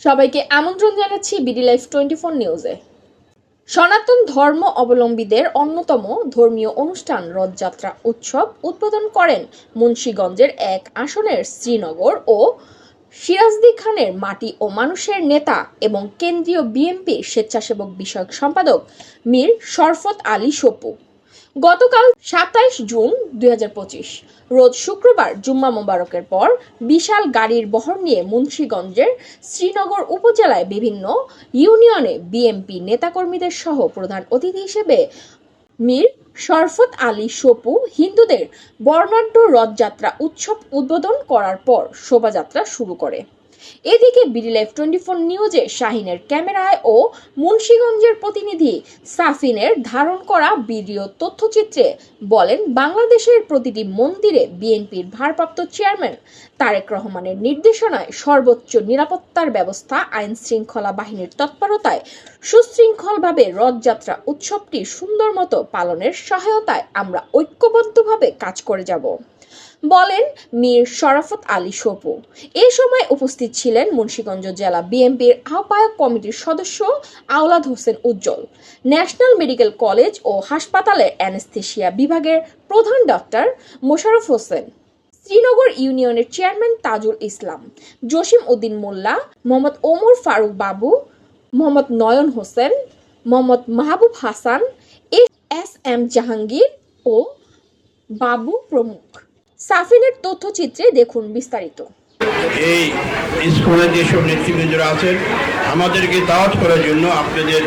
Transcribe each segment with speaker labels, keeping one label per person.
Speaker 1: সবাইকে আমন্ত্রণ জানাচ্ছি বিডি লাইফ টোয়েন্টি ফোর নিউজে। সনাতন ধর্ম অবলম্বীদের অন্যতম ধর্মীয় অনুষ্ঠান রথযাত্রা উৎসব উদ্বোধন করেন মুন্সীগঞ্জের এক আসনের শ্রীনগর ও সিরাজদি খানের মাটি ও মানুষের নেতা এবং কেন্দ্রীয় বিএনপি স্বেচ্ছাসেবক বিষয়ক সম্পাদক মীর শরফত আলী সপু। গতকাল সাতাইশ জুন দুই হাজার পঁচিশ, রোজ শুক্রবার জুম্মা মোবারকের পর বিশাল গাড়ির বহর নিয়ে মুন্সীগঞ্জের শ্রীনগর উপজেলায় বিভিন্ন ইউনিয়নে বিএমপি নেতাকর্মীদের সহ প্রধান অতিথি হিসেবে মীর শরফত আলী সপু হিন্দুদের বর্ণাঢ্য রথযাত্রা উৎসব উদ্বোধন করার পর শোভাযাত্রা শুরু করে। এদিকে বিডি লাইফ টোয়েন্টি ফোর নিউজে শাহিনের ক্যামেরায় ও মুন্সীগঞ্জের প্রতিনিধি সাফিনের ধারণ করা ভিডিও তথ্যচিত্রে বলেন, বাংলাদেশের প্রতিটি মন্দিরে বিএনপির ভারপ্রাপ্ত চেয়ারম্যান তারেক রহমানের নির্দেশনায় সর্বোচ্চ নিরাপত্তার ব্যবস্থা আইন শৃঙ্খলা বাহিনীর তৎপরতায় সুশৃঙ্খলভাবে রথযাত্রা উৎসবটি সুন্দর মতো পালনের সহায়তায় আমরা ঐক্যবদ্ধভাবে কাজ করে যাব। বলেন, মীর শরাফত আলী সপু। এ সময় উপস্থিত ছিলেন মুন্সীগঞ্জ জেলা বিএনপির আহ্বায়ক কমিটির সদস্য Awlad Hossain Ujjal. National medical college ও হাসপাতালের অ্যানেস্থেশিয়া বিভাগের প্রধান ডক্টর মোশারফ হোসেন। শ্রীনগর ইউনিয়নের chairman Tajul Islam, Jasim Uddin Molla, Mohammad Omar Faruk Babu, Mohammad Nayan Hossain, Mohammad Mahbub Hasan, S M Jahangir ও বাবু প্রমুখ। সাফিনের তথ্যচিত্রে দেখুন বিস্তারিত।
Speaker 2: এই স্কুলে যেসব নেতৃবৃন্দরা আছেন, আমাদেরকে দাওয়াত করার জন্য আপনাদের,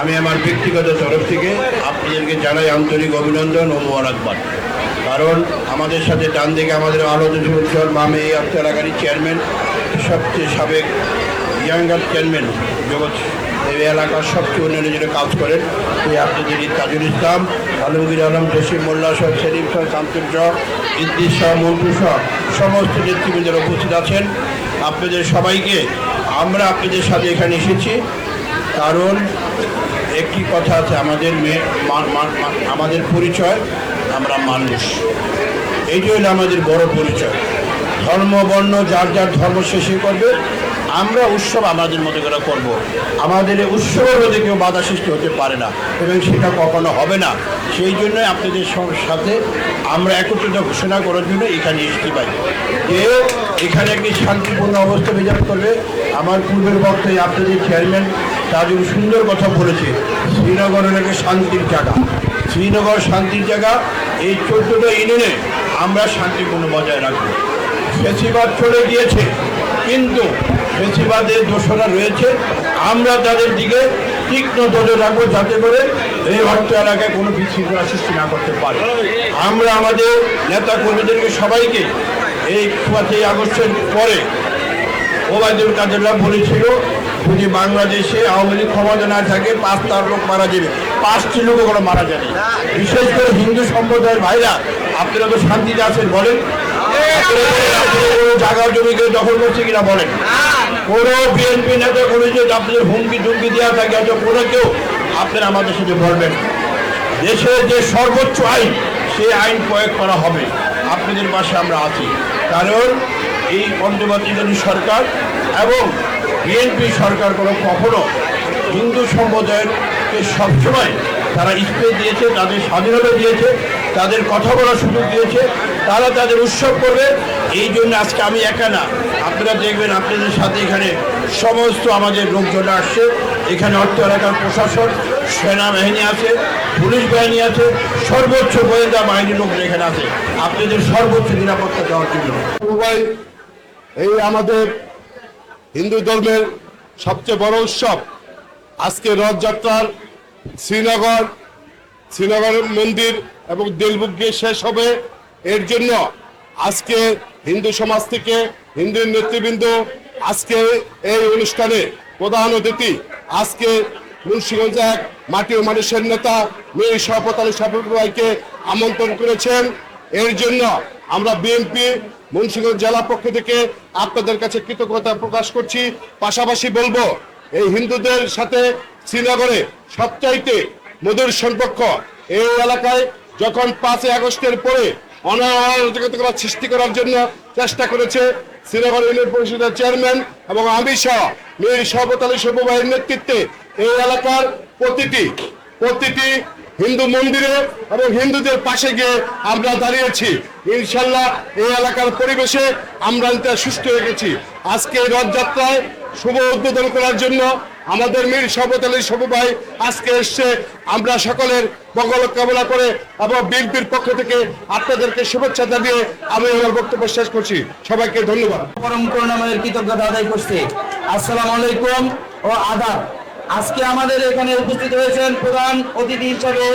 Speaker 2: আমি আমার ব্যক্তিগত তরফ থেকে আপনাদেরকে জানাই আন্তরিক অভিনন্দন ও মোবারকবাদ। কারণ আমাদের সাথে ডান দিকে আমাদের আলোদ উজ্জ্বল বামে এই এলাকারই চেয়ারম্যান সবচেয়ে সাবেক ইয়াঙ্গার চেয়ারম্যান জগৎ এই এলাকার সবচেয়ে উন্নয়নের জন্য কাজ করেন এই আপনাদের তাজুল ইসলাম, আলমগীর আলম, জসিম মোল্লা সহ, সেলিম সহ শামসুল সহ ইদ্দিস শাহ মন্টু সহ সমস্ত নেতৃবৃন্দরা উপস্থিত আছেন। আপনাদের সবাইকে আমরা আপনাদের সাথে এখানে এসেছি কারণ একটি কথা আছে, আমাদের আমাদের পরিচয়, আমরা মানুষ। এইটি হলো আমাদের বড় পরিচয়। ধর্ম, বর্ণ, যার যার ধর্ম শেষে করবে আমরা উৎসব আমাদের মতো করে করব। আমাদের এই উৎসবের মধ্যে কেউ বাধা সৃষ্টি হতে পারে না, এবং সেটা কখনো হবে না। সেই জন্য আপনাদের সাথে আমরা একত্রিত ঘোষণা করার জন্য এখানে এসেছি পাই যে এখানে একটি শান্তিপূর্ণ অবস্থা বিরাজ করবে। আমার পূর্বের বক্তায় আপনাদের চেয়ারম্যান তাজুল সুন্দর কথা বলেছে, শ্রীনগর একটা শান্তির জায়গা। শ্রীনগর শান্তির জায়গা, এই চোদ্দটা ইউনিয়নে আমরা শান্তিপূর্ণ বজায় রাখব। ফেসিবাদ চলে গিয়েছে। কিন্তু ফেসিবাদের দোষরা রয়েছে। আমরা তাদের দিকে তীক্ষ্ণ নজর রাখব যাতে করে এই অর্থ এলাকায় কোনো বিশৃঙ্খলা সৃষ্টি না করতে পারে। আমরা আমাদের নেতা কর্মীদেরকে সবাইকে এই পাঁচই আগস্টের পরে ওবায়দুল কাদেররা বলেছিল, যদি বাংলাদেশে আওয়ামী লীগ ক্ষমতা না থাকে পাঁচ তার লোক মারা যাবে। পাঁচটি লোক ওগুলো মারা যাবে বিশেষ করে হিন্দু সম্প্রদায়ের ভাইরা, আপনারা তো শান্তিতে আছেন, বলেন। জায়গা জমিকে দখল করছে কিনা বলেন। কোনো বিএনপি নেতা কোনো যে আপনাদের হুমকি ধুমকি দেওয়া থাকে হয়তো কোনো কেউ আপনারা আমাদের সাথে বলবেন দেশের যে সর্বোচ্চ আইন, সেই আইন প্রয়োগ করা হবে। আপনাদের পাশে আমরা আছি। কারণ এই অন্তর্বর্তীকালীন সরকার এবং বিএনপি সরকার কোনো কখনো হিন্দু সম্প্রদায়েরকে সবসময় তারা স্পেস দিয়েছে, তাদের স্বাধীনতা দিয়েছে, তাদের কথা বলার সুযোগ দিয়েছে, তারা তাদের উৎসব করবে এই জন্য আজকে আমি একা না। আপনারা দেখবেন আপনাদের সাথে এখানে সমস্ত আমাদের লোকজন আসছে। এখানে অর্থ এলাকার প্রশাসন, সেনাবাহিনী আছে, পুলিশ বাহিনী আছে, সর্বোচ্চ গোয়েন্দা বাহিনীর লোক এখানে আছে। আপনাদের সর্বোচ্চ নিরাপত্তা দেওয়ার জন্য।
Speaker 3: এই আমাদের হিন্দু ধর্মের সবচেয়ে বড় উৎসব। আজকে রথযাত্রার শ্রীনগর শ্রীনগর মন্দির এবং দিলবুক গিয়ে শেষ হবে। এর জন্য আজকে হিন্দু সমাজ থেকে হিন্দু নেতৃবৃন্দ আজকে এই অনুষ্ঠানে প্রধান অতিথি, আজকে মুন্সিগঞ্জ এক মাটি ও মানুষের নেতা মীর শপথ আলী ভাইকে আমন্ত্রণ করেছেন। এর জন্য আমরা বিএনপি মুন্সিগঞ্জ জেলা পক্ষ থেকে আপনাদের কাছে কৃতজ্ঞতা প্রকাশ করছি। পাশাপাশি বলব, এই হিন্দুদের সাথে শ্রীনগরে সবচাইতে মধুর সম্পর্ক এই এলাকায় যখন পাঁচই আগস্টের পরে অনারাজকতা সৃষ্টি করার জন্য চেষ্টা করেছে শ্রীনগর ইউনিয়ন পরিষদের চেয়ারম্যান এবং আমি সহ শওকত আলী সবুভাইয়ের নেতৃত্বে এই এলাকার প্রতিটি প্রতিটি হিন্দু মন্দিরে এবং হিন্দুদের পাশে গিয়ে আমরা দাঁড়িয়েছি। ইনশাল্লাহ এই এলাকার পরিবেশে আমরা সুস্থ গেছি। আজকে এই রথযাত্রায় শুভ উদ্বোধন করার জন্য আমাদের মীর শপথ আলী আজকে এসছে। আমরা সকলের মঙ্গল কামনা করে এবং বিএনপির পক্ষ থেকে আপনাদেরকে শুভেচ্ছা জানিয়ে আমি আমার বক্তব্য শেষ করছি। সবাইকে ধন্যবাদ।
Speaker 4: পরম করুণাময়ের কৃতজ্ঞতা আদায় করছি। আসসালামু আলাইকুম ও আদাব। আজকে আমাদের এখানে উপস্থিত হয়েছেন প্রধান অতিথি হিসেবে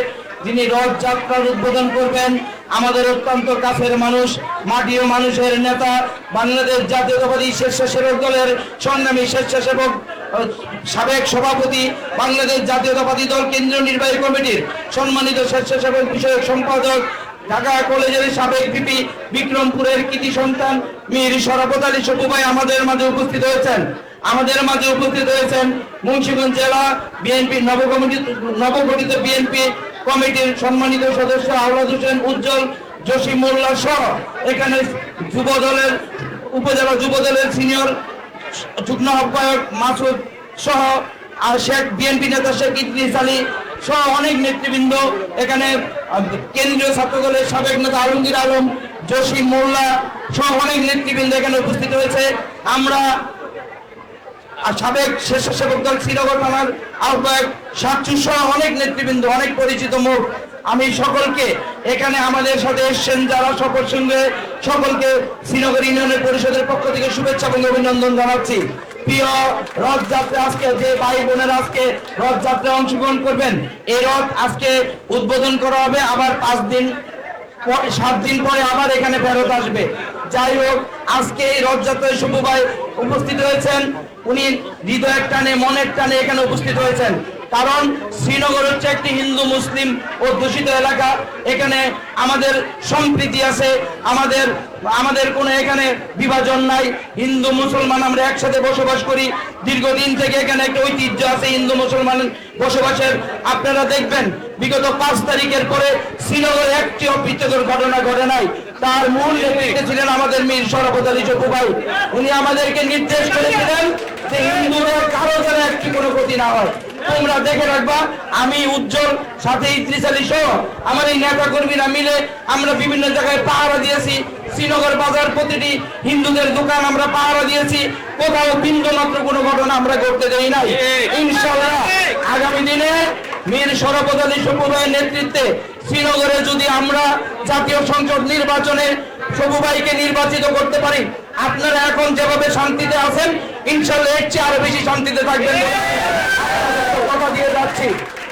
Speaker 4: যিনি রথযাত্রার উদ্বোধন করবেন। আমাদের অত্যন্ত কাছের মানুষ মাটি ও মানুষের নেতা, বাংলাদেশ জাতীয়তাবাদী স্বেচ্ছাসেবক দলের সংগ্রামী স্বেচ্ছাসেবক সাবেক সভাপতি বাংলাদেশ জাতীয়তাবাদী দল কেন্দ্রীয় নির্বাহী কমিটির সম্মানিত স্বেচ্ছাসেবক বিষয়ক সম্পাদক, ঢাকা কলেজের সাবেক ভিপি বিক্রমপুরের কৃতি সন্তান মীর শরাফত আলী ভাই আমাদের মাঝে উপস্থিত হয়েছেন। আমাদের মাঝে উপস্থিত হয়েছেন মুন্সিগঞ্জ জেলা বিএনপি নবগঠিত নবগঠিত বিএনপি কমিটির সম্মানিত সদস্য আহ্লাদ হোসেন উজ্জ্বল জসিম মোল্লা সহ এখানে যুব দলের, উপজেলা যুব দলের সিনিয়র যুগ্ম আহ্বায়ক মাসুদ সহ শেখ বিএনপি নেতা শেখ ইদ্রিস আলী সহ অনেক নেতৃবৃন্দ। এখানে কেন্দ্রীয় ছাত্র দলের সাবেক নেতা আলমগীর আলম, জসিম মোল্লা সহ অনেক নেতৃবৃন্দ এখানে উপস্থিত হয়েছে। আমরা সাবেক স্বেচ্ছাসেবক দল শ্রীনগর থানার আহ্বায়ক সাতচু সহ অনেক নেতৃবৃন্দ, অনেক পরিচিত মুখ। আমি সকলকে এখানে আমাদের সাথে এসছেন যারা সকল সঙ্গে সকলকে শ্রীনগর ইউনিয়নের পরিষদের পক্ষ থেকে শুভেচ্ছা এবং অভিনন্দন জানাচ্ছি। প্রিয় রথযাত্রা আজকে যে ভাই বোনেরা আজকে অংশগ্রহণ করবেন, এই রথ আজকে উদ্বোধন করা হবে, আবার পাঁচ দিন সাত দিন পরে আবার এখানে আসবে। যাই হোক, আজকে এই রথযাত্রায় উপস্থিত হয়েছেন। উনি হৃদয়ের টানে, মনের টানে এখানে উপস্থিত হয়েছেন। কারণ শ্রীনগর হচ্ছে একটি হিন্দু, মুসলিম ও দূষিত এলাকা। এখানে আমাদের সম্প্রীতি আছে, আমাদের আমাদের কোনো এখানে বিভাজন নাই। হিন্দু, মুসলমান আমরা একসাথে বসবাস করি। দীর্ঘদিন থেকে এখানে একটা ঐতিহ্য আছে, হিন্দু, মুসলমান বসবাসের। আপনারা দেখবেন, বিগত পাঁচ তারিখের পরে শ্রীনগরে একটি অপ্রীতিকর ঘটনা ঘটে নাই। তার মূল নেতৃত্বে ছিলেন আমাদের মীর শরফত আলী ভাই। উনি আমাদেরকে নির্দেশ করেছিলেন যে হিন্দুদের কারও যেন একটি কোনো ক্ষতি না হয়। তোমরা দেখে রাখবা আমি উজ্জ্বল সাথে ইদ্রিস আলী সহ আমার এই নেতা কর্মীরা মিলে আমরা বিভিন্ন জায়গায় পাহারা দিয়েছি। শ্রীনগর বাজার প্রতিটি হিন্দুদের দোকান আমরা পাহারা দিয়েছি। কোথাও বিন্দু মাত্র কোনো ঘটনা আমরা করতে দেই নাই। ইনশাল্লাহ আগামী দিনে মীর শরফত আলী সবু নেতৃত্বে শ্রীনগরে যদি আমরা জাতীয় সংসদ নির্বাচনে সবু ভাইকে নির্বাচিত করতে পারি আপনারা এখন যেভাবে শান্তিতে আছেন ইনশাল্লাহ এর চেয়ে আরও বেশি শান্তিতে থাকবেন। দিয়ে যাচ্ছি।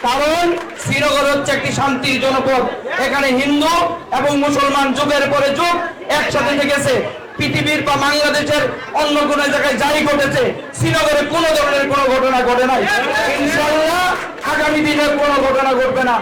Speaker 4: কারণ শ্রীনগর হচ্ছে একটি শান্তির জনপদ। এখানে হিন্দু এবং মুসলমান যুগের পরে যুগ একসাথে থেকেছে। পৃথিবীর বা বাংলাদেশের অন্য কোন জায়গায় যাই ঘটেছে, শ্রীনগরে কোনো ধরনের কোনো ঘটনা ঘটে নাই। ইনশাল্লাহ আগামী দিনে কোনো ঘটনা ঘটবে না।